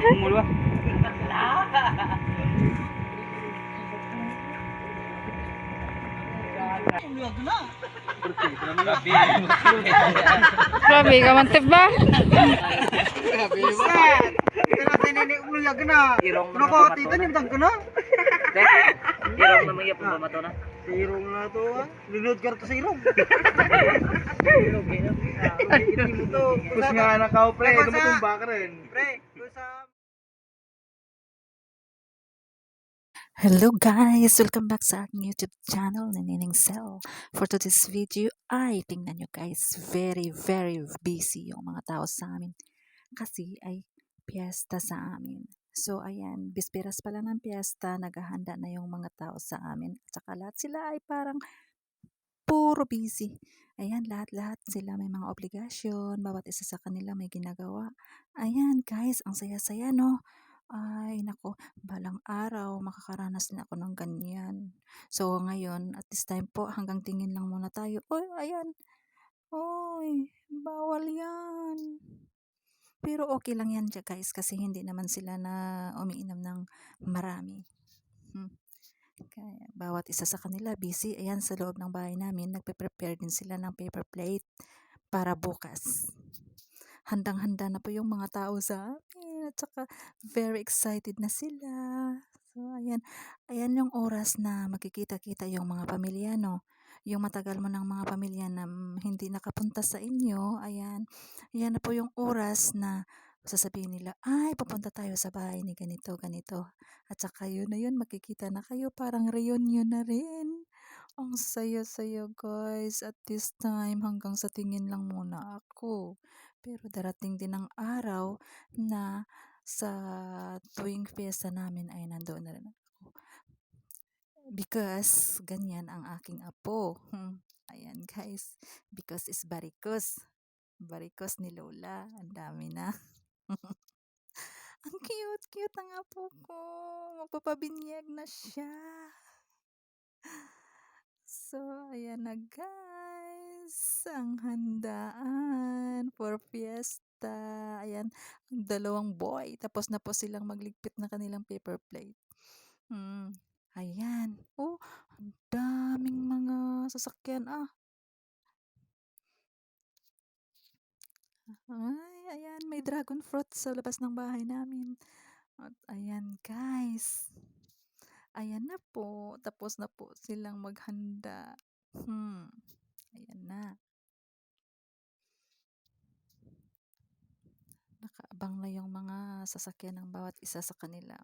Umulo ba? Grabe ka man, ba? Kaya tinini uliyag na. Irong na Nako, mga tita, bato na. nimtang ka na. Irong na mga pumamato na. Sirong na to, ah. Linod ka to sa irong. To. Kus nga anak ka, pre. Tumutumba ka rin. Pre, sa... Hello guys! Welcome back sa aking YouTube channel na Nining Cell. For today's video ay tingnan nyo guys, very very busy yung mga tao sa amin. Kasi ay piyesta sa amin. So ayan, bisperas pala ng piyesta, naghahanda na yung mga tao sa amin. At saka lahat sila ay parang puro busy. Ayan, lahat-lahat sila may mga obligasyon, bawat isa sa kanila may ginagawa. Ayan guys, ang saya-saya no? Ay, nako, balang araw makakaranas din ako ng ganyan. So, ngayon, at this time po, hanggang tingin lang muna tayo. Uy, ayan. Uy, bawal yan. Pero okay lang yan guys, kasi hindi naman sila na umiinom ng marami. Hmm. Kaya, bawat isa sa kanila busy. Ayan, sa loob ng bahay namin, nagpe-prepare din sila ng paper plate para bukas handang-handa na po yung mga tao sa amin at saka very excited na sila. So, ayan. Ayan yung oras na makikita-kita yung mga pamilya, no? Yung matagal mo ng mga pamilya na mm, hindi nakapunta sa inyo, ayan. Ayan na po yung oras na sasabihin nila, ay, pupunta tayo sa bahay ni ganito, ganito. At saka yun na yun, makikita na kayo, parang reunion na rin. Ang saya-saya guys, at this time hanggang sa tingin lang muna ako. Pero darating din ang araw na sa tuwing fiesta namin ay nandoon na rin ako. Because ganyan ang aking apo. Hmm. Ayan guys, because is barikos. Barikos ni Lola. Ang dami na. ang cute, cute ang apo ko. Magpapabinyag na siya. So, ayan na guys. Ang handaan for fiesta. Ayan, ang dalawang boy. Tapos na po silang magligpit na kanilang paper plate. Hmm. Ayan. Oh, ang daming mga sasakyan. Ah. Ay, ayan. May dragon fruit sa labas ng bahay namin. At ayan, guys. Ayan na po. Tapos na po silang maghanda. Hmm. Ayan na. Nakaabang na yung mga sasakyan ng bawat isa sa kanila.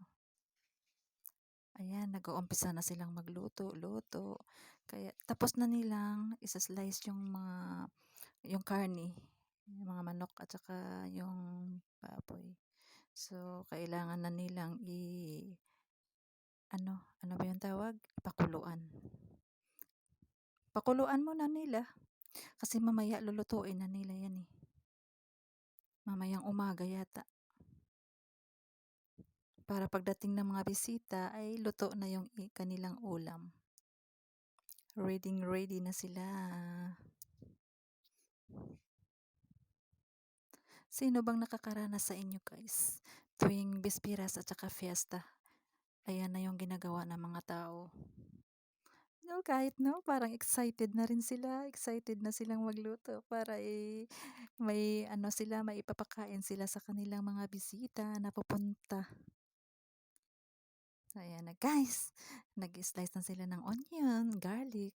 Ayan, nag-uumpisa na silang magluto, luto. Kaya tapos na nilang isa-slice yung mga yung karne, yung mga manok at saka yung baboy. So, kailangan na nilang i ano, ano ba yung tawag? Pakuluan. Pakuluan mo na nila. Kasi mamaya lulutuin na nila yan eh. Mamayang umaga yata. Para pagdating ng mga bisita ay luto na yung kanilang ulam. Ready ready na sila. Sino bang nakakaranas sa inyo guys? Tuwing bispiras at saka fiesta. Ayan na yung ginagawa ng mga tao. No, kahit no, parang excited na rin sila. Excited na silang magluto para eh, may ano sila, may ipapakain sila sa kanilang mga bisita na pupunta. Ayan na guys. Nag-slice na sila ng onion, garlic.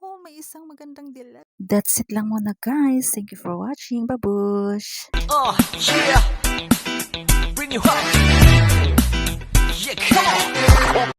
Oh, may isang magandang dilat. That's it lang muna guys. Thank you for watching. Babush! Uh, yeah. Bring you up. Yeah, come on.